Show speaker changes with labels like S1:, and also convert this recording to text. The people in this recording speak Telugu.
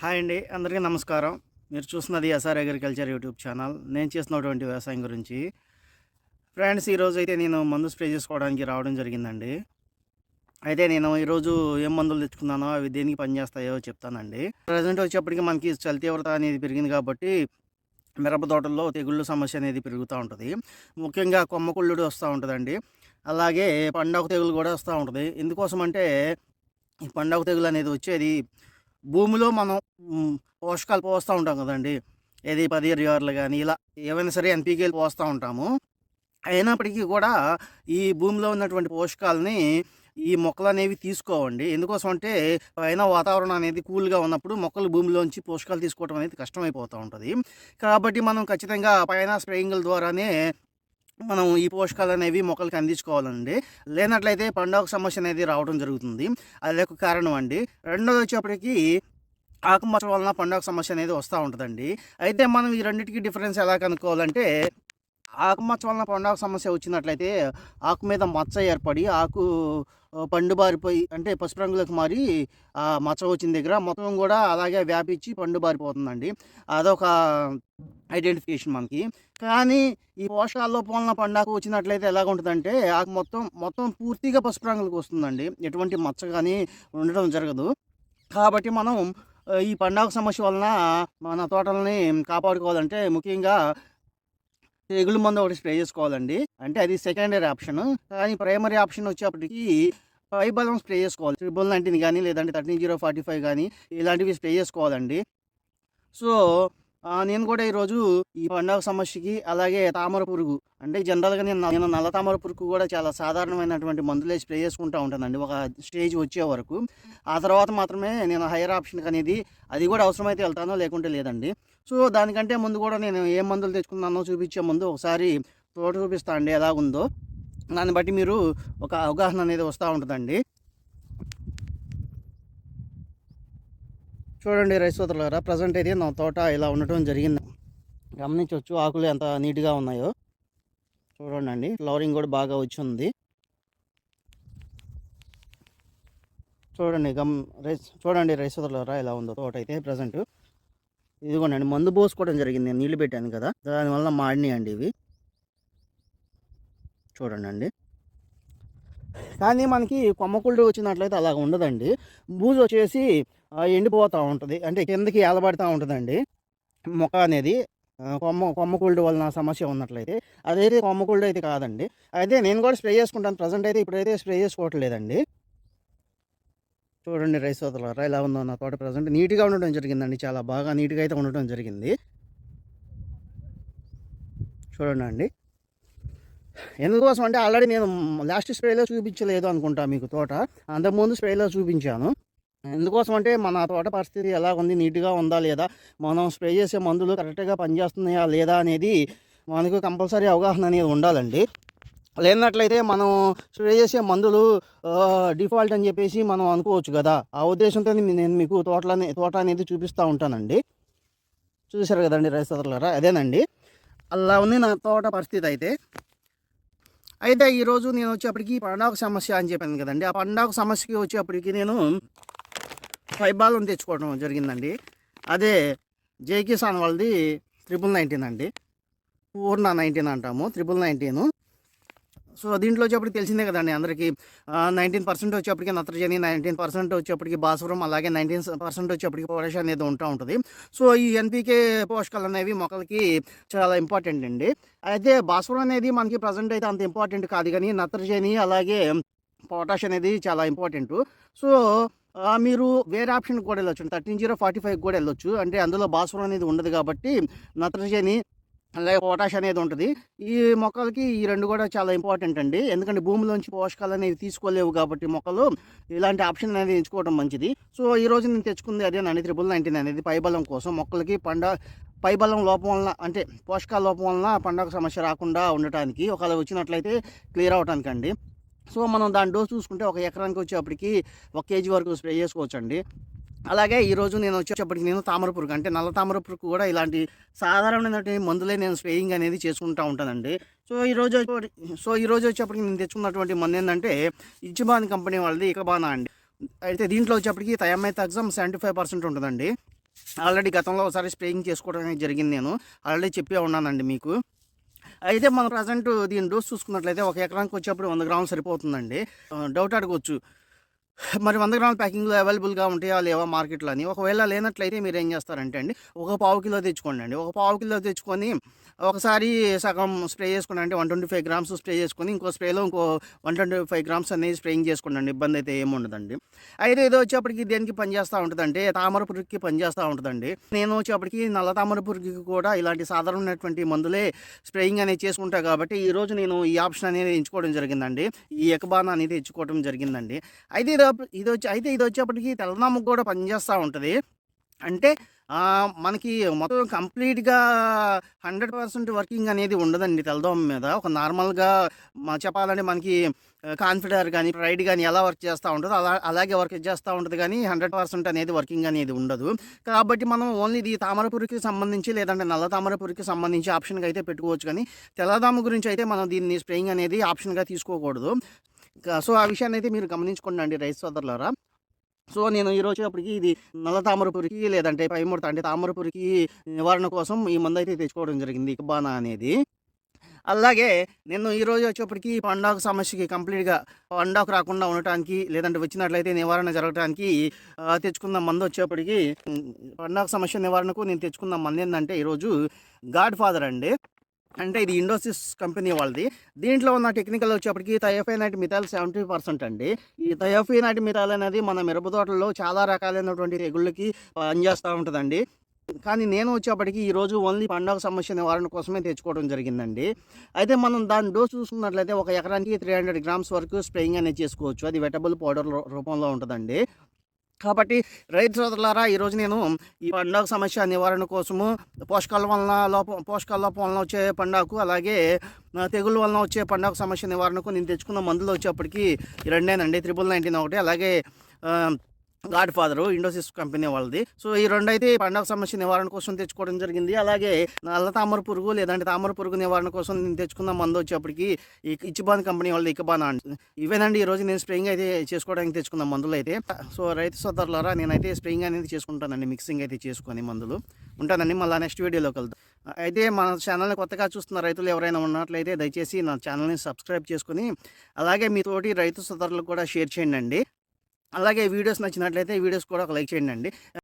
S1: హాయ్ అండి అందరికీ నమస్కారం. మీరు చూస్తున్నది ఎస్ఆర్ అగ్రికల్చర్ యూట్యూబ్ ఛానల్. నేను చేస్తున్నటువంటి వ్యవసాయం గురించి. ఫ్రెండ్స్ ఈరోజు అయితే నేను మందు స్ప్రే చేసుకోవడానికి రావడం జరిగిందండి. అయితే నేను ఈరోజు ఏం మందులు తెచ్చుకున్నానో అవి దేనికి పనిచేస్తాయో చెప్తానండి. ప్రజెంట్ వచ్చేప్పటికి మనకి చలి తీవ్రత అనేది పెరిగింది కాబట్టి మిరప తోటల్లో తెగుళ్ళు సమస్య అనేది పెరుగుతూ ఉంటుంది. ముఖ్యంగా కొమ్మకుళ్ళుడు వస్తూ ఉంటుందండి. అలాగే పండగ తెగులు కూడా వస్తూ ఉంటుంది. ఎందుకోసం అంటే ఈ పండగ తెగులు అనేది వచ్చేది భూమిలో మనం పోషకాలు పోస్తూ ఉంటాం కదండి. ఏది పది ఇరవై కానీ ఇలా ఏవైనా సరే ఎన్పీకేలు పోస్తూ ఉంటాము. అయినప్పటికీ కూడా ఈ భూమిలో ఉన్నటువంటి పోషకాలని ఈ మొక్కలు అనేవి తీసుకోవండి. ఎందుకోసం అంటే పైన వాతావరణం అనేది కూల్గా ఉన్నప్పుడు మొక్కలు భూమిలోంచి పోషకాలు తీసుకోవడం అనేది కష్టమైపోతూ ఉంటుంది. కాబట్టి మనం ఖచ్చితంగా పైన స్ప్రేయింగ్ల ద్వారానే మనం ఈ పోషకాలు అనేవి మొక్కలకి అందించుకోవాలండి. లేనట్లయితే పండగ సమస్య అనేది రావడం జరుగుతుంది. అది ఒక కారణం అండి. రెండోది వచ్చేప్పటికి ఆకుమచ్చ వలన పండుగ సమస్య అనేది వస్తూ ఉంటుందండి. అయితే మనం ఈ రెండింటికి డిఫరెన్స్ ఎలా కనుక్కోవాలంటే ఆకుమచ్చ వలన పండగ సమస్య వచ్చినట్లయితే ఆకు మీద మచ్చ ఏర్పడి ఆకు పండుబారిపోయి పండు బారిపోయి అంటే పసుపు రంగులకు మారి ఆ మచ్చ వచ్చిన దగ్గర మొత్తం కూడా అలాగే వ్యాపించి పండు బారిపోతుందండి. అదొక ఐడెంటిఫికేషన్ మనకి. కానీ ఈ పోషకాల లోపం పండాకు వచ్చినట్లయితే ఎలాగ ఉంటుందంటే ఆకు మొత్తం మొత్తం పూర్తిగా పసుపు రంగులకు వస్తుందండి. ఎటువంటి మచ్చ కానీ ఉండడం జరగదు. కాబట్టి మనం ఈ పండాకు సమస్య వలన మన తోటలని కాపాడుకోవాలంటే ముఖ్యంగా తెగులు మందు ఒకటి స్ప్రే చేసుకోవాలండి. అంటే అది సెకండరీ ఆప్షన్. కానీ ప్రైమరీ ఆప్షన్ వచ్చేప్పటికి పై బలం స్ప్రే చేసుకోవాలి. ట్రిపుల్ నైన్టీన్ కానీ లేదంటే థర్టీన్ జీరో ఫార్టీ ఫైవ్ కానీ ఇలాంటివి స్ప్రే చేసుకోవాలండి. సో నేను కూడా ఈరోజు ఈ పండగ సమస్యకి అలాగే తామర పురుగు అంటే జనరల్గా నేను నేను నల్ల తామర పురుగు కూడా చాలా సాధారణమైనటువంటి మందులే స్ప్రే చేసుకుంటూ ఉంటానండి. ఒక స్టేజ్ వచ్చే వరకు. ఆ తర్వాత మాత్రమే నేను హైయర్ ఆప్షన్ అనేది అది కూడా అవసరమైతే వెళ్తానో లేకుంటే లేదండి. సో దానికంటే ముందు కూడా నేను ఏ మందులు తెచ్చుకున్నానో చూపించే ముందు ఒకసారి తోట చూపిస్తా అండి ఎలా ఉందో. దాన్ని బట్టి మీరు ఒక అవగాహన అనేది వస్తూ ఉంటుందండి. చూడండి రైస్ సోదరులారా ప్రజెంట్ అయితే నా తోట ఇలా ఉండటం జరిగింది. గమనించవచ్చు ఆకులు ఎంత నీట్గా ఉన్నాయో. చూడండి ఫ్లవరింగ్ కూడా బాగా వచ్చి ఉంది. చూడండి గమ్ రైస్ చూడండి రైస్ సోదరులారా ఇలా ఉందో తోట అయితే ప్రజెంట్. ఇదిగోండి మందు పోసుకోవడం జరిగింది నేను నీళ్ళు పెట్టాను కదా. దానివల్ల మాడినాయండి ఇవి. చూడండి అండి కానీ మనకి కొమ్మకుళ్ళు వచ్చినట్లయితే అలాగ ఉండదండి. బూజు వచ్చేసి ఎండిపోతూ ఉంటుంది. అంటే కిందకి ఏలబడుతూ ఉంటుందండి. మొక్క అనేది కొమ్మ కొమ్మకుళ్ళు వలన సమస్య ఉన్నట్లయితే అదైతే కొమ్మకుళ్ళు అయితే కాదండి. అయితే నేను కూడా స్ప్రే చేసుకుంటాను. ప్రజెంట్ అయితే ఇప్పుడైతే స్ప్రే చేసుకోవట్లేదండి. చూడండి రైస్ వదలరా ఇలా ఉందో నా తోట ప్రజెంట్ నీట్గా ఉండడం జరిగిందండి. చాలా బాగా నీట్గా అయితే ఉండటం జరిగింది. చూడండి అండి ఎందుకోసం అంటే ఆల్రెడీ నేను లాస్ట్ స్ప్రేలో చూపించలేదు అనుకుంటా మీకు తోట. అంతకుముందు స్ప్రేలో చూపించాను. ఎందుకోసం అంటే మన తోట పరిస్థితి ఎలా ఉంది నీట్గా ఉందా లేదా? మనం స్ప్రే చేసే మందులు కరెక్ట్గా పనిచేస్తున్నాయా లేదా అనేది మనకు కంపల్సరీ అవగాహన అనేది ఉండాలండి. లేనట్లయితే మనం స్ప్రే చేసే మందులు డిఫాల్ట్ అని చెప్పేసి మనం అనుకోవచ్చు కదా. ఆ ఉద్దేశంతో నేను మీకు తోటలనే తోట అనేది చూపిస్తూ ఉంటానండి. చూసారు కదండి రైస్ అదేనండి. అలా ఉంది నా తోట పరిస్థితి అయితే. అయితే ఈరోజు నేను వచ్చేప్పటికి పండగ సమస్య అని చెప్పాను కదండి. ఆ పండగ సమస్యకి వచ్చేప్పటికి నేను ఫైబాలం తెచ్చుకోవడం జరిగిందండి. అదే జేకిసాన్ వాళ్ళది త్రిపుల్ నైన్టీన్ అండి. పూర్ణ నైన్టీన్ అంటాము త్రిబుల్ నైన్టీన్ సో దీంట్లో వచ్చేప్పటికి తెలిసిందే కదండి అందరికీ. నైన్టీన్ పర్సెంట్ వచ్చేప్పటికి నత్రజని నైన్టీన్ పర్సెంట్ వచ్చేప్పటికి భాస్వరం అలాగే నైన్టీన్ పర్సెంట్ వచ్చేప్పటికి పొటాషియం అనేది ఉంటూ ఉంటుంది. సో ఈ ఎన్పికే పోషకాలు అనేవి మొక్కలకి చాలా ఇంపార్టెంట్ అండి. అయితే భాస్వరం అనేది మనకి ప్రజెంట్ అయితే అంత ఇంపార్టెంట్ కాదు కానీ నత్రజని అలాగే పొటాష్ అనేది చాలా ఇంపార్టెంట్ సో మీరు వేరే ఆప్షన్ కూడా వెళ్ళొచ్చు. థర్టీన్ జీరో ఫార్టీ ఫైవ్ కూడా వెళ్ళొచ్చు. అంటే అందులో భాస్వరం అనేది ఉండదు కాబట్టి నత్రజని అలాగే పొటాష్ అనేది ఉంటుంది. ఈ మొక్కలకి ఈ రెండు కూడా చాలా ఇంపార్టెంట్ అండి. ఎందుకంటే భూమిలోంచి పోషకాలు అనేవి తీసుకోలేవు కాబట్టి మొక్కలు ఇలాంటి ఆప్షన్ అనేది ఎంచుకోవడం మంచిది. సో ఈ రోజు నేను తెచ్చుకుంది అదే నన్ను త్రిబుల్ నైన్టీన్ అనేది పైబలం కోసం. మొక్కలకి పండ పైబలం లోపం వలన అంటే పోషకాల లోపం వలన పండగ సమస్య రాకుండా ఉండటానికి ఒకవేళ వచ్చినట్లయితే క్లియర్ అవటానికి అండి సో మనం దాని డోస్ చూసుకుంటే ఒక ఎకరానికి వచ్చేప్పటికి ఒక కేజీ వరకు స్ప్రే చేసుకోవచ్చండి. అలాగే ఈరోజు నేను వచ్చేటప్పటికి నేను తామరపురుకు అంటే నల్ల తామరపురుకు కూడా ఇలాంటి సాధారణమైనటువంటి మందులే నేను స్ప్రేయింగ్ అనేది చేసుకుంటూ ఉంటానండి. సో ఈరోజు సో ఈరోజు వచ్చేప్పటికి నేను తెచ్చుకున్నటువంటి మందు ఏంటంటే ఇచ్చిబాన్ కంపెనీ వాళ్ళది ఇకబానా అండి. అయితే దీంట్లో వచ్చేప్పటికి థయమైతాక్సమ్ సెవెంటీ ఫైవ్ పర్సెంట్ ఉంటుందండి. ఆల్రెడీ గతంలో ఒకసారి స్ప్రేయింగ్ చేసుకోవడం అనేది జరిగింది నేను. ఆల్రెడీ చెప్పే ఉన్నానండి మీకు. అయితే మనం ప్రజెంట్ దీని డోస్ చూసుకున్నట్లయితే ఒక ఎకరానికి వచ్చేప్పుడు వంద గ్రాములు సరిపోతుందండి. డౌట్ అడగవచ్చు మరి వంద గ్రాముల ప్యాకింగ్లో అవైలబుల్గా ఉంటాయా లేవా మార్కెట్లో అని. ఒకవేళ లేనట్లయితే మీరు ఏం చేస్తారంటే అండి ఒక పావు కిలో తెచ్చుకోండి అండి. ఒక పావు కిలో తెచ్చుకొని ఒకసారి సగం స్ప్రే చేసుకోండి అంటే one twenty five grams spray చేసుకొని ఇంకో స్ప్రేలో ఇంకో వన్ ట్వంటీ ఫైవ్ గ్రామ్స్ అనేది స్ప్రేయింగ్ చేసుకోండి అండి. ఇబ్బంది అయితే ఏముండదండి అయితే ఏదో వచ్చేప్పటికి దేనికి పనిచేస్తూ ఉంటుందంటే తామర పురుగుకి పనిచేస్తూ ఉంటుందండి. నేను వచ్చేప్పటికి నల్ల తామర పురుగుకి కూడా ఇలాంటి సాధారణమైనటువంటి మందులే స్ప్రేయింగ్ అనేది చేసుకుంటా కాబట్టి ఈరోజు నేను ఈ ఆప్షన్ అనేది ఎంచుకోవడం జరిగిందండి. ఈ ఎకబాన అనేది ఎంచుకోవడం జరిగిందండి. అయితే ఇది వచ్చి అయితే ఇది వచ్చేప్పటికి తెల్లనామకు కూడా పనిచేస్తూ ఉంటుంది. అంటే మనకి మొత్తం కంప్లీట్గా హండ్రెడ్ పర్సెంట్ వర్కింగ్ అనేది ఉండదండి తెల్లదోమ మీద. ఒక నార్మల్గా చెప్పాలంటే మనకి కాన్ఫిడర్ కానీ ప్రైడ్ కానీ ఎలా వర్క్ చేస్తూ ఉంటుందో అలా అలాగే వర్క్ చేస్తూ ఉంటుంది కానీ హండ్రెడ్ పర్సెంట్ అనేది వర్కింగ్ అనేది ఉండదు. కాబట్టి మనం ఓన్లీ ఇది తామరపురికి సంబంధించి లేదంటే నల్ల తామరపురికి సంబంధించి ఆప్షన్గా అయితే పెట్టుకోవచ్చు కానీ తెల్లదామ గురించి అయితే మనం దీన్ని స్ప్రేయింగ్ అనేది ఆప్షన్గా తీసుకోకూడదు. సో ఆ విషయాన్ని అయితే మీరు గమనించుకోండి అండి రైతు సోదరులారా. సో నేను ఈ రోజు అప్పటికి ఇది నల్ల తామరపురికి లేదంటే పైముడత అంటే తామరపురికి నివారణ కోసం ఈ మందు అయితే తెచ్చుకోవడం జరిగింది ఇకబానా అనేది. అలాగే నేను ఈరోజు వచ్చేప్పటికి పండాకు సమస్యకి కంప్లీట్గా పండాకు రాకుండా ఉండటానికి లేదంటే వచ్చినట్లయితే నివారణ జరగడానికి తెచ్చుకున్న మందు వచ్చేప్పటికి పండాకు సమస్య నివారణకు నేను తెచ్చుకున్న మంది ఏంటంటే ఈరోజు గాడ్ ఫాదర్ అండి. అంటే ఇది ఇండోసిస్ కంపెనీ వాళ్ళది. దీంట్లో ఉన్న టెక్నికల్ వచ్చేప్పటికి థయోఫైనైట్ మిథాల్ సెవెంటీ పర్సెంట్ అండి. ఈ థయోఫైనైట్ మిథాల్ అనేది మన మిరప తోటల్లో చాలా రకాలైనటువంటి తెగుళ్ళకి పనిచేస్తూ ఉంటుందండి. కానీ నేను వచ్చేప్పటికి ఈరోజు ఓన్లీ పండగ సమస్య నివారణ కోసమే తెచ్చుకోవడం జరిగిందండి. అయితే మనం దాని డోస్ చూసుకున్నట్లయితే ఒక ఎకరానికి త్రీ హండ్రెడ్ గ్రామ్స్ వరకు స్ప్రేయింగ్ అనేది చేసుకోవచ్చు. అది వెటబుల్ పౌడర్ రూపంలో ఉంటుందండి. కాబట్టి రైతు సోదరులారా ఈరోజు నేను ఈ పండుగ సమస్య నివారణ కోసము పోషకాల వలన లోపం పోషకాల లోపం వలన వచ్చే పండుగకు అలాగే తెగుళ్ళ వలన వచ్చే పండుగ సమస్య నివారణకు నేను తెచ్చుకున్న మందులు వచ్చేప్పటికి రెండేనండి త్రిబుల్ నైన్టీన్ ఒకటి అలాగే గాడ్ ఫాదర్ ఇండోసిస్ కంపెనీ వాళ్ళది. సో ఈ రెండు అయితే పండగ సమస్య నివారణ కోసం తెచ్చుకోవడం జరిగింది. అలాగే నల్ల తామర పురుగు లేదంటే తామర పురుగు నివారణ కోసం నేను తెచ్చుకున్న మందు వచ్చేప్పటికి ఈ ఇచ్చిబాన్ కంపెనీ వాళ్ళది ఇకబాన్ ఇవేనండి. ఈ రోజు నేను స్ప్రేయింగ్ అయితే చేసుకోవడానికి తెచ్చుకున్న మందులు అయితే. సో రైతు సోదరులారా నేనైతే స్ప్రేయింగ్ అనేది చేసుకుంటానండి. మిక్సింగ్ అయితే చేసుకొని మందులు. ఉంటానండి మళ్ళీ నెక్స్ట్ వీడియోలోకి వెళ్తాం అయితే మన ఛానల్ని కొత్తగా చూస్తున్న రైతులు ఎవరైనా ఉన్నట్లయితే దయచేసి నా ఛానల్ని సబ్స్క్రైబ్ చేసుకుని అలాగే మీ తోటి రైతు సోదరులకు కూడా షేర్ చేయండి అలాగే వీడియోస్ నచ్చినట్లయితే వీడియోస్ కూడా ఒక లైక్ చేయండి